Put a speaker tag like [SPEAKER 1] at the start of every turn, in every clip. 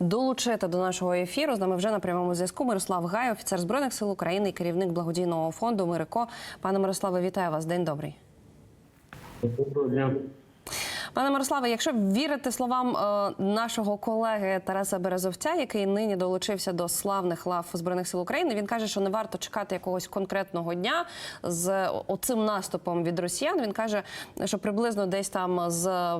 [SPEAKER 1] Долучити до нашого ефіру з нами вже на прямому зв'язку Мирослав Гай, офіцер збройних сил України і керівник благодійного фонду Мирико. Пане Мирославе, вітаю вас. День добрий.
[SPEAKER 2] Доброго дня.
[SPEAKER 1] Пане Мирославе, якщо вірити словам е, нашого колеги Тараса Березовця, який нині долучився до славних лав збройних сил України, він каже, що не варто чекати якогось конкретного дня з оцим наступом від росіян. Він каже, що приблизно десь там з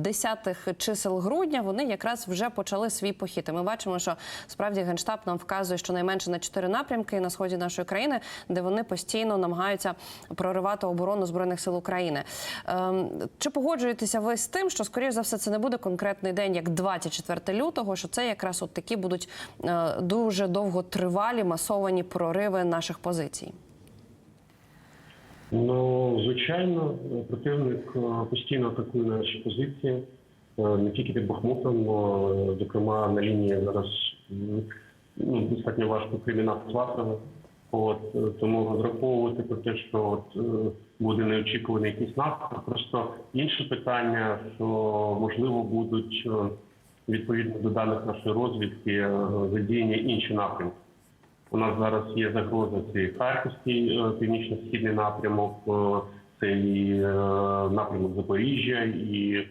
[SPEAKER 1] десятих чисел грудня вони якраз вже почали свій похід. І ми бачимо, що справді генштаб нам вказує, що найменше на чотири напрямки на сході нашої країни, де вони постійно намагаються проривати оборону збройних сил України. Ем, Чи погоджуєтеся ви з тим, що скоріш за все це не буде конкретний день, як 24 лютого, що це якраз от такі будуть е, дуже довготривалі масовані прориви наших позицій?
[SPEAKER 2] Ну, звичайно, противник е, постійно атакує наші позиції, е, не тільки під Бахмутом, зокрема на лінії зараз ну, достатньо важко кримінал Сватова. От тому розраховувати про те, що от буде неочікуваний якийсь наступ. Просто інше питання, що можливо будуть е, відповідно до даних нашої розвідки е, задіяні інші напрямки. У нас зараз є загроза і Харківський е, північно-східний напрямок, це і напрямок Запоріжжя, і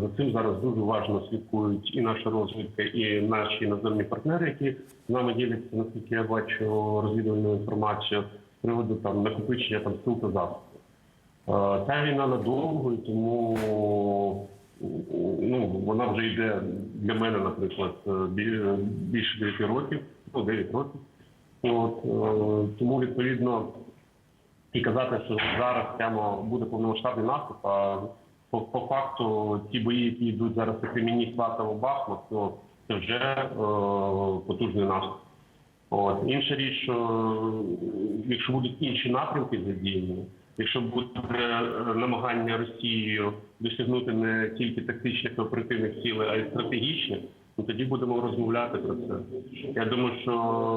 [SPEAKER 2] за цим зараз дуже уважно слідкують і наша розвідка, і наші іноземні партнери, які з нами діляться, наскільки я бачу розвідувальну інформацію приводу там накопичення там сил та засобів. Ця війна надовго, і тому ну, вона вже йде для мене, наприклад, е, більше 9 років, ну 9 років. От, е, тому відповідно і казати, що зараз прямо буде повномасштабний наступ, а по, по факту ті бої, які йдуть зараз у Креміні, Сватово, Бахмут, ну, це вже е, потужний наступ. От. Інша річ, що якщо будуть інші напрямки задіяні, якщо буде е, намагання Росією досягнути не тільки тактичних та оперативних цілей, а й стратегічних, ну тоді будемо розмовляти про це. Я думаю, що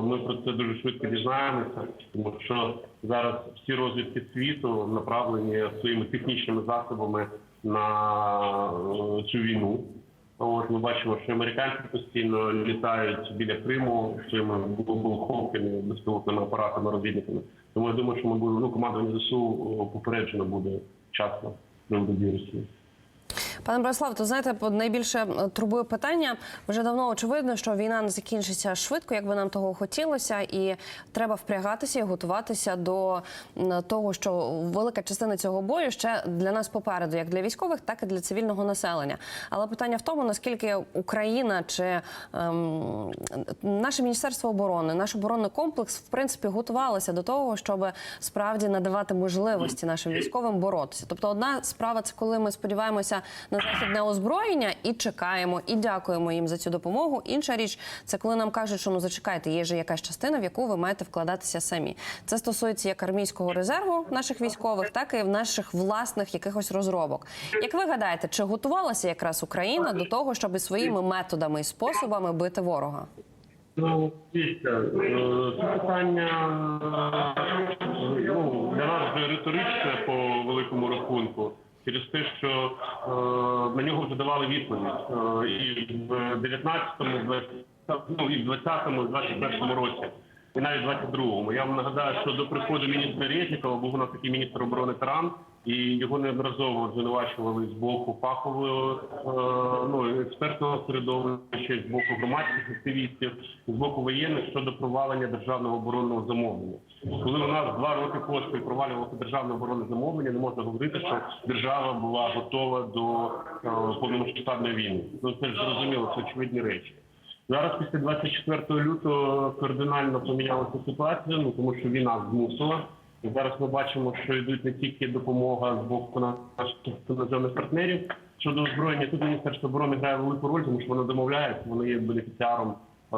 [SPEAKER 2] ми про це дуже швидко дізнаємося, тому що зараз всі розвідки світу направлені своїми технічними засобами на е, цю війну. От ми бачимо, що американці постійно літають біля Криму своїми булховками, безпілотними апаратами, розвідниками. Тому я думаю, що ми будемо ну, командування ЗСУ попереджено буде вчасно до Росії.
[SPEAKER 1] Пане Борислав, то знаєте, найбільше е, турбує питання. Вже давно очевидно, що війна не закінчиться швидко, як би нам того хотілося, і треба впрягатися і готуватися до того, що велика частина цього бою ще для нас попереду, як для військових, так і для цивільного населення. Але питання в тому, наскільки Україна чи ем, наше міністерство оборони, наш оборонний комплекс в принципі готувалися до того, щоб справді надавати можливості нашим військовим боротися. Тобто, одна справа це коли ми сподіваємося на західне озброєння і чекаємо, і дякуємо їм за цю допомогу. Інша річ це коли нам кажуть, що ну зачекайте, є ж якась частина, в яку ви маєте вкладатися самі. Це стосується як армійського резерву наших військових, так і в наших власних якихось розробок. Як ви гадаєте, чи готувалася якраз Україна до того, щоб своїми методами і способами бити ворога?
[SPEAKER 2] Ну, дивіться, е, це питання е, ну, для нас вже риторичне по великому рахунку, через те, що е, на нього вже давали відповідь. Е, і в 19-му, ну, і в 20-му, і в 21-му році. І навіть 22-му. Я вам нагадаю, що до приходу міністра Резнікова був у нас такий міністр оборони Таран, і його неодноразово звинувачували з боку фахового е, ну, експертного середовища, з боку громадських активістів, з боку воєнних щодо провалення державного оборонного замовлення. Коли у нас два роки поспіль провалювалося державне оборонне замовлення, не можна говорити, що держава була готова до е, повномасштабної війни. Ну це ж зрозуміло, це очевидні речі. Зараз після 24 лютого кардинально помінялася ситуація, ну тому що війна змусила. І зараз ми бачимо, що йдуть не тільки допомога з боку наших іноземних партнерів щодо озброєння. Тут міністерство оборони грає велику роль, тому що воно домовляє, вони є бенефіціаром, е,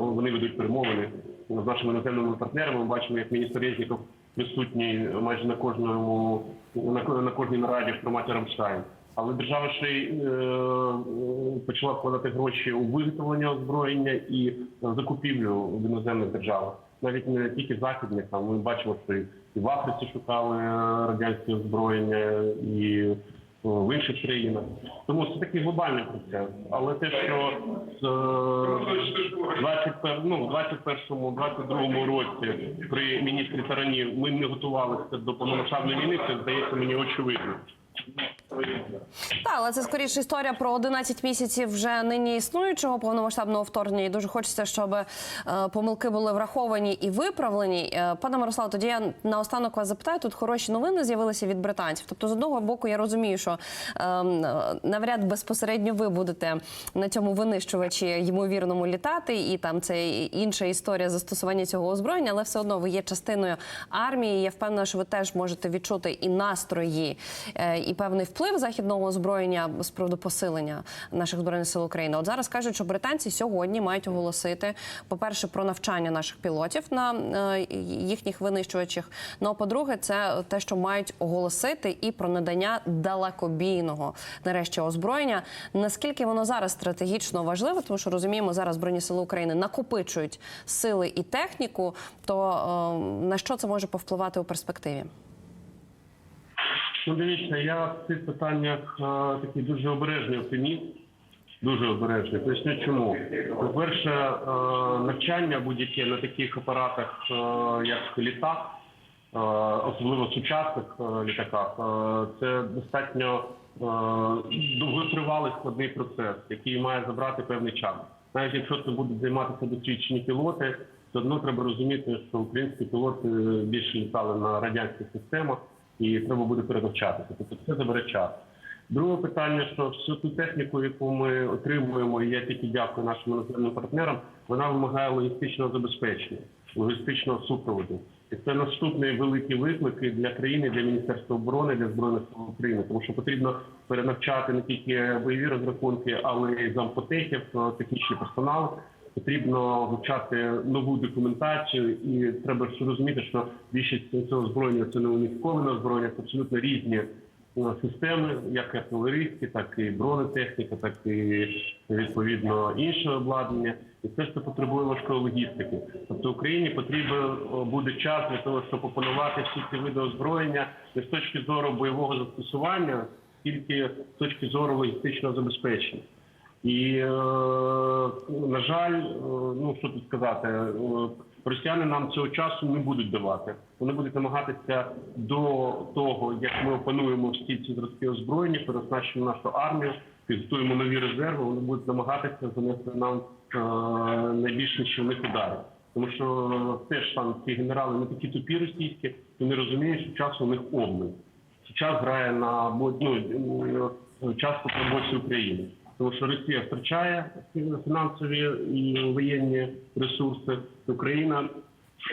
[SPEAKER 2] вони ведуть перемовини з нашими іноземними партнерами. Ми бачимо, як міністр Резніков присутній майже на кожному на, ко- на кожній нараді в форматі Рамштайн. Але держава ще й е, почала вкладати гроші у виготовлення озброєння і закупівлю в іноземних державах, навіть не тільки західних. Там ми бачимо, що і в Африці шукали радянське озброєння, і в інших країнах. Тому це такий глобальний процес. Але те, що е, 21, ну, в 21-му, 22-му році при міністрі Тарані ми не готувалися до повномасштабної війни, це здається мені очевидно.
[SPEAKER 1] Так, але це скоріше історія про 11 місяців вже нині існуючого повномасштабного вторгнення. І дуже хочеться, щоб е, помилки були враховані і виправлені. Е, пане Мирослав, тоді я наостанок вас запитаю. Тут хороші новини з'явилися від британців. Тобто, з одного боку, я розумію, що е, е, навряд безпосередньо ви будете на цьому винищувачі ймовірному літати, і там це інша історія застосування цього озброєння, але все одно ви є частиною армії. Я впевнена, що ви теж можете відчути і настрої, е, і певний вплив західного озброєння з приводу посилення наших збройних сил України. От зараз кажуть, що британці сьогодні мають оголосити, по-перше, про навчання наших пілотів на е, їхніх винищувачах. Ну а по-друге, це те, що мають оголосити і про надання далекобійного нарешті озброєння. Наскільки воно зараз стратегічно важливо, тому що розуміємо, зараз збройні сили України накопичують сили і техніку. То е, на що це може повпливати у перспективі?
[SPEAKER 2] Ну, дивіться, я в цих питаннях е, такий дуже обережний оптиміст. Дуже обережний. Поясню чому. По-перше, е, навчання будь-яке на таких апаратах, е, як літак, особливо сучасних літаках, це достатньо довготривалий складний процес, який має забрати певний час. Навіть якщо це будуть займатися досвідчені пілоти, все одно треба розуміти, що українські пілоти більше літали на радянських системах і треба буде перенавчатися. Тобто це забере час. Друге питання, що всю ту техніку, яку ми отримуємо, і я тільки дякую нашим іноземним партнерам, вона вимагає логістичного забезпечення, логістичного супроводу. І це наступний великий виклик для країни, для Міністерства оборони, для збройних сил України, тому що потрібно перенавчати не тільки бойові розрахунки, але й зампотехів, технічний персонал. Потрібно вивчати нову документацію, і треба ж розуміти, що більшість цього озброєння це не уніфіковане озброєння, це абсолютно різні е, системи, як артилерійські, так і бронетехніка, так і відповідно інше обладнання. І це ж це потребує важкої логістики. Тобто Україні потрібен буде час для того, щоб опанувати всі ці види озброєння не з точки зору бойового застосування, тільки з точки зору логістичного забезпечення. І е, на жаль, е, ну що тут сказати, е, росіяни нам цього часу не будуть давати. Вони будуть намагатися до того, як ми опануємо всі ці зразки озброєння, переоснащуємо нашу армію, підготуємо нові резерви. Вони будуть намагатися занести нам е, найбільш нищівних ударів. Тому що теж там ці генерали не такі тупі російські, вони розуміють, що часу у них обмаль. Час грає на ну, частку на боці України. Тому що Росія втрачає фінансові і воєнні ресурси. Україна,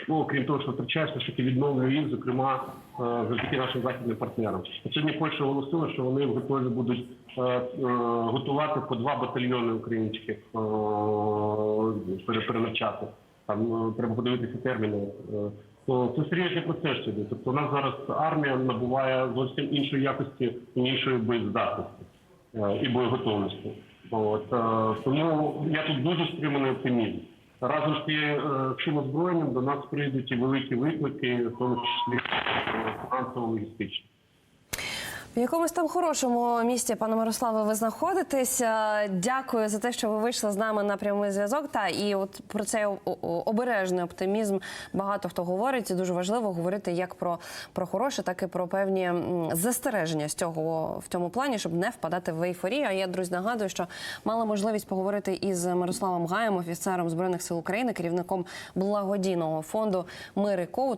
[SPEAKER 2] ну, окрім того, що втрачає, все ж таки відновлює їх, зокрема, е, завдяки нашим західним партнерам. Сьогодні Польща оголосила, що вони готові будуть е, е, готувати по два батальйони українських пере- перенавчати. Там треба подивитися терміни. То це серйозний процес сюди. Тобто у нас зараз армія набуває зовсім іншої якості і іншої боєздатності і боєготовності. От е, тому я тут дуже стриманий оптимізм. Разом з е, цим озброєнням до нас прийдуть і великі виклики, в тому числі е, фінансово-логістичні.
[SPEAKER 1] В якомусь там хорошому місці, пане Мирославе, ви знаходитесь. Дякую за те, що ви вийшли з нами на прямий зв'язок. Та і от про цей обережний оптимізм багато хто говорить. Дуже важливо говорити як про, про хороше, так і про певні застереження з цього в цьому плані, щоб не впадати в ейфорію. А я друзі нагадую, що мала можливість поговорити із Мирославом Гаєм, офіцером збройних сил України, керівником благодійного фонду Мир і Коут.